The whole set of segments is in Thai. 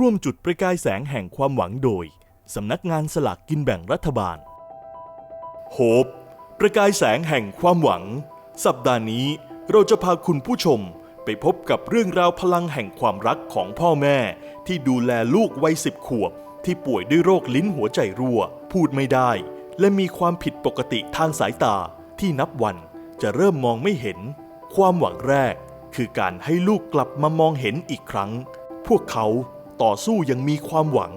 ร่วมจุดประกายแสงแห่งความหวังโดย สำนักงานสลากกินแบ่งรัฐบาล โฮปประกายแสงแห่งความหวัง สัปดาห์นี้เราจะพาคุณผู้ชมไปพบกับเรื่องราวพลังแห่งความรักของพ่อแม่ ที่ดูแลลูกวัยสิบขวบ ที่ป่วยด้วยโรคลิ้นหัวใจรั่ว พูดไม่ได้ และมีความผิดปกติทางสายตา ที่นับวันจะเริ่มมองไม่เห็น ความหวังแรก คือการให้ลูกกลับมามองเห็นอีกครั้ง พวกเขา ต่อสู้อยังมีความหวัง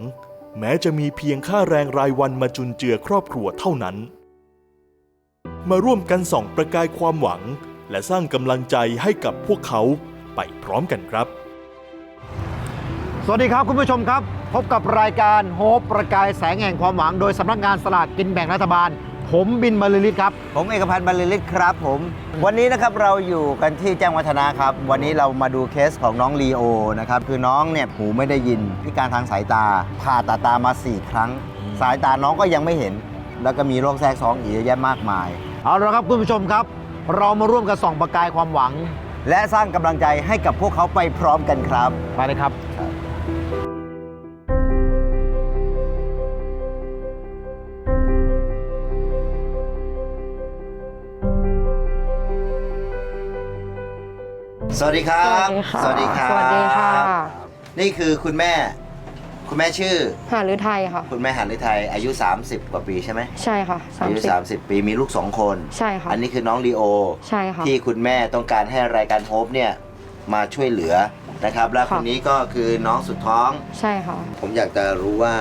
แม้จะมีเพียงค่าแรงรายวันมาจุนเจือครอบครัวเท่านั้น มาร่วมกันส่องประกายความหวัง และสร้างกำลังใจให้กับพวกเขาไปพร้อมกันครับ สวัสดีครับคุณผู้ชมครับ พบกับรายการโฮปประกายแสงแห่งความหวัง โดยสำนักงานสลากกินแบ่งรัฐบาล ผมบินบรรลือฤทธิ์ครับ ผมเอกพันธ์บรรลือฤทธิ์ครับผม วันนี้นะครับเราอยู่กันที่แจ้งวัฒนะครับ วันนี้เรามาดูเคสของน้องลีโอนะครับ คือน้องเนี่ยหูไม่ได้ยินพิการทางสายตา ผ่าตัดตามา 4 ครั้ง สายตาน้องก็ยังไม่เห็น แล้วก็มีโรคแทรกซ้อนอีกเยอะแยะมากมาย เอาละครับคุณผู้ชมครับ เรามาร่วมกันส่องประกายความหวัง และสร้างกำลังใจให้กับพวกเขาไปพร้อมกันครับ ไปเลยครับ สวัสดีครับ สวัสดีค่ะสวัสดีครับสวัสดีค่ะ นี่คือคุณแม่ คุณแม่ชื่อ หาหรือไทยค่ะ คุณแม่หันฤทัยอายุ 30 กว่าปีใช่ไหมใช่ค่ะสาอามยุสิบ30 ปีมีลูกสองคน ใช่ค่ะ อันนี้คือน้องลีโอ ใช่ค่ะ ที่คุณแม่ต้องการให้รายการโฮปเนี่ยมาช่วยเหลือนะครับ และค่ะคนนี้ก็คือน้องสุดท้อง ใช่ค่ะ ผมอยากจะรู้ว่า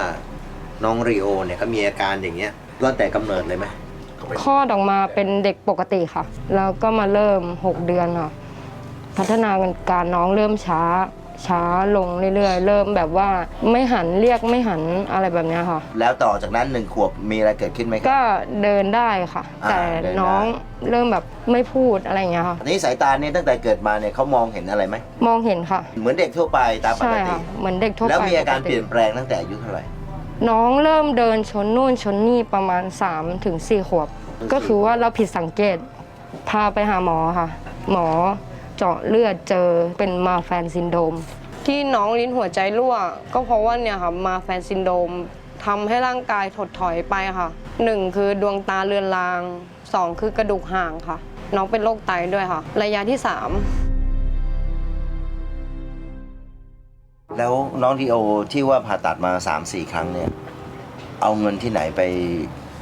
น้องรีโอเนี่ยเขามีอาการอย่างเงี้ยตั้งแต่กำเนิดเลยไหมคลอดออกมาเป็นเด็กปกติค่ะ แล้วก็มาเริ่ม 6 เดือนค่ะ พัฒนาการน้องเริ่มช้า ช้าลงเรื่อยๆ เริ่มแบบว่าไม่หันเรียกไม่หันอะไรแบบเนี้ยค่ะ แล้วต่อจากนั้นหนึ่งขวบมีอะไรเกิดขึ้นไหมคก็รับเดินได้ค่ะ อ่าแต่เดินได้ น้องเริ่มแบบไม่พูดอะไรอย่างเงี้ยค่ะอันนี้สายตาเนี่ยตั้งแต่เกิดมาเนี่ยเขามองเห็นอะไรไหมมองเห็นค่ะ เหมือนเด็กทั่วไปตามปใช่กติ ค่ะ เหมือนเด็กทั่วไปแล้วมีอาการปเปลี่ยนแปลงตั้งแต่อายุเท่าไหร่ น้องเริ่มเดินชนนู่นชนนี่ประมาณ3ถึง4ขวบถึงสี่ก็คือว่าเราผิดสังเกต พาไปหาหมอค่ะ หมอ เจาะเลือดเจอเป็นมาแฟนซินโดรมที่น้องลิ้นหัวใจรั่ว ก็เพราะว่าเนี่ยค่ะมาแฟนซินโดรมทำให้ร่างกายถดถอยไปค่ะหนึ่งคือดวงตาเลือนลางสองคือกระดูกห่างค่ะ น้องเป็นโรคไตด้วยค่ะ ระยะที่สามแล้วน้องรีโอที่ว่าผ่าตัดมา 3-4 ครั้งเนี่ย เอาเงินที่ไหนไป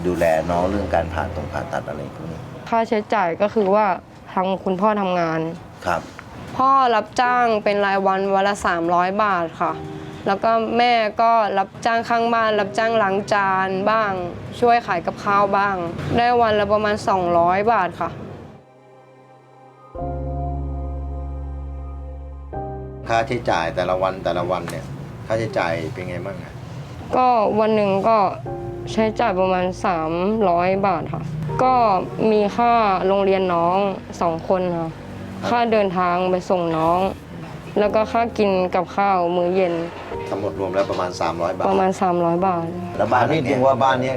ดูแลน้องเรื่องการผ่าตรงผ่าตัดอะไรพวกนี้ ค่าใช้จ่ายก็คือว่าทางคุณพ่อทำงาน ครับ พ่อรับจ้างเป็นรายวันวันละ300 บาทค่ะ แล้วก็แม่ก็รับจ้างข้างบ้าน รับจ้างล้างจานบ้าง ช่วยขายกับข้าวบ้าง ได้วันละประมาณ 200 บาทค่ะ ค่าใช้จ่ายแต่ละวันแต่ละวันเนี่ยค่าใช้จ่ายเป็นไงบ้างอะก็วันหนึ่งก็ใช้จ่ายประมาณ 300 บาทค่ะ ก็มีค่าโรงเรียนน้องสองคนค่ะ ค่าเดินทางไปส่งน้อง แล้วก็ค่ากินกับข้าวมื้อเย็นทั้งหมดรวมแล้วประมาณ 300 บาทประมาณ 300 บาท แล้วบ้านนี้ถึงว่าบ้านเนี้ย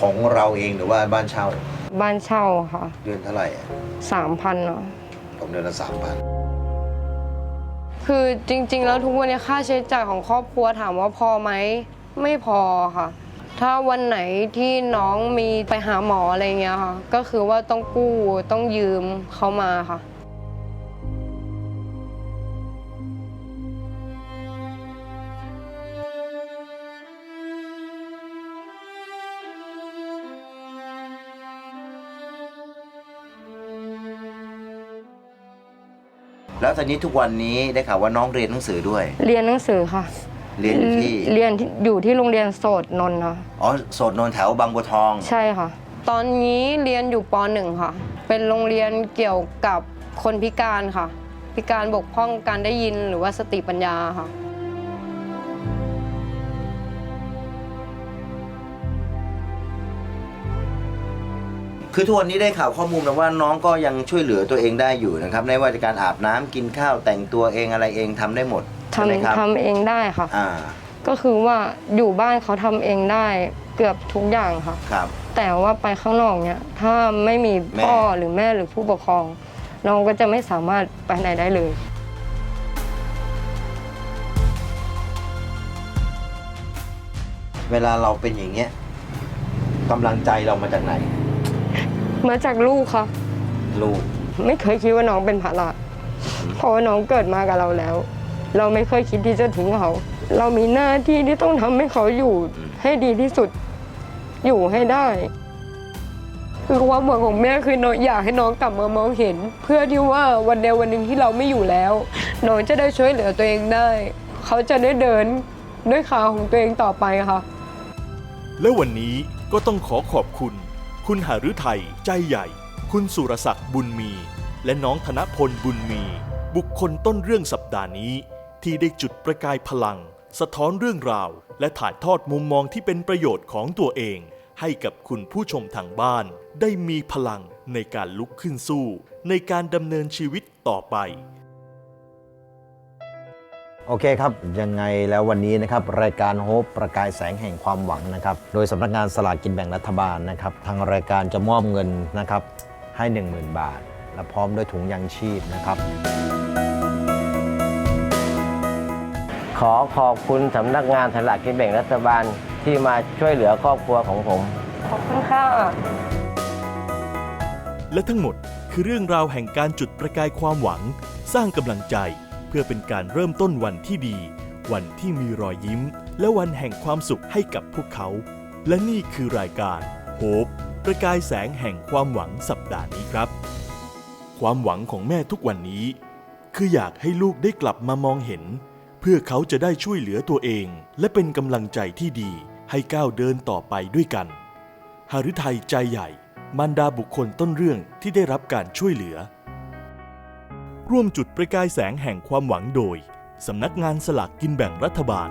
ของเราเองหรือว่าบ้านเช่า บ้านเช่าค่ะ เดือนเท่าไหร่อะ3,000เนาะผมเดือนละสามพันคือจริง ๆ แล้วทุกวันนี้ค่าใช้จ่ายของครอบครัวถามว่าพอไหมไม่พอค่ะ ถ้าวันไหนที่น้องมีไปหาหมออะไรเงี้ยค่ะ ก็คือว่าต้องกู้ต้องยืมเขามาค่ะ แล้วตอนนี้ทุกวันนี้ได้ข่าวว่าน้องเรียนหนังสือด้วย เรียนหนังสือค่ะ เรียนอยู่ที่ เรียนที่อยู่ที่โรงเรียนโสดนนท์ค่ะ อ๋อโสดนนท์แถวบางบัวทอง ใช่ค่ะ ตอนนี้เรียนอยู่ป .1 ค่ะ เป็นโรงเรียนเกี่ยวกับคนพิการค่ะ พิการบกพร่องการได้ยินหรือว่าสติปัญญาค่ะ คือทุกวันนี้ได้ข่าวข้อมูลมาว่าน้องก็ยังช่วยเหลือตัวเองได้อยู่นะครับไม่ว่าจะการอาบน้ำกินข้าวแต่งตัวเองอะไรเองทำได้หมดใช่ไหมครับทำทำเองได้ค่ะ อ่าก็คือว่าอยู่บ้านเขาทำเองได้เกือบทุกอย่างค่ะ ครับ แต่ว่าไปข้างนอกเนี่ยถ้าไม่มีพ่อแม่ หรือแม่หรือผู้ปกครอง น้องก็จะไม่สามารถไปไหนได้เลย เวลาเราเป็นอย่างเงี้ยกำลังใจเรามาจากไหน มาจากลูกค่ะลูก ไม่เคยคิดว่าน้องเป็นภาระเพราะว่าน้องเกิดมากับเราแล้ว เราไม่เคยคิดที่จะทิ้งเขา เรามีหน้าที่ที่ต้องทำให้เขาอยู่ให้ดีที่สุด อยู่ให้ได้คือความหวังของแม่คือน้องอยากให้น้องกลับมามองเห็น เพื่อที่ว่าวันใดวันหนึ่งที่เราไม่อยู่แล้ว น้องจะได้ช่วยเหลือตัวเองได้ เขาจะได้เดินด้วยขาของตัวเองต่อไปค่ะและวันนี้ก็ต้องขอขอบคุณ คุณหฤทัยใจใหญ่ คุณสุรศักดิ์บุญมี และน้องธนพลบุญมี บุคคลต้นเรื่องสัปดาห์นี้ ที่ได้จุดประกายพลัง สะท้อนเรื่องราว และถ่ายทอดมุมมองที่เป็นประโยชน์ของตัวเอง ให้กับคุณผู้ชมทางบ้าน ได้มีพลังในการลุกขึ้นสู้ ในการดำเนินชีวิตต่อไป โอเคครับ ยังไงแล้ววันนี้นะครับ รายการโฮปประกายแสงแห่งความหวังนะครับ โดยสำนักงานสลากกินแบ่งรัฐบาลนะครับ ทางรายการจะมอบเงินนะครับ ให้ 10,000 บาท และพร้อมด้วยถุงยางชีพนะครับ ขอขอบคุณสำนักงานสลากกินแบ่งรัฐบาลที่มาช่วยเหลือครอบครัวของผม ขอบคุณค่ะและทั้งหมดคือเรื่องราวแห่งการจุดประกายความหวัง สร้างกำลังใจ เพื่อเป็นการเริ่มต้นวันที่ดี วันที่มีรอยยิ้ม และวันแห่งความสุขให้กับพวกเขา และนี่คือรายการโฮปประกายแสงแห่งความหวังสัปดาห์นี้ครับ ความหวังของแม่ทุกวันนี้ คืออยากให้ลูกได้กลับมามองเห็น เพื่อเขาจะได้ช่วยเหลือตัวเอง และเป็นกำลังใจที่ดีให้ก้าวเดินต่อไปด้วยกันหฤทัยใจใหญ่มารดาบุคคลต้นเรื่องที่ได้รับการช่วยเหลือ ร่วมจุดประกายแสงแห่งความหวังโดย สำนักงานสลากกินแบ่งรัฐบาล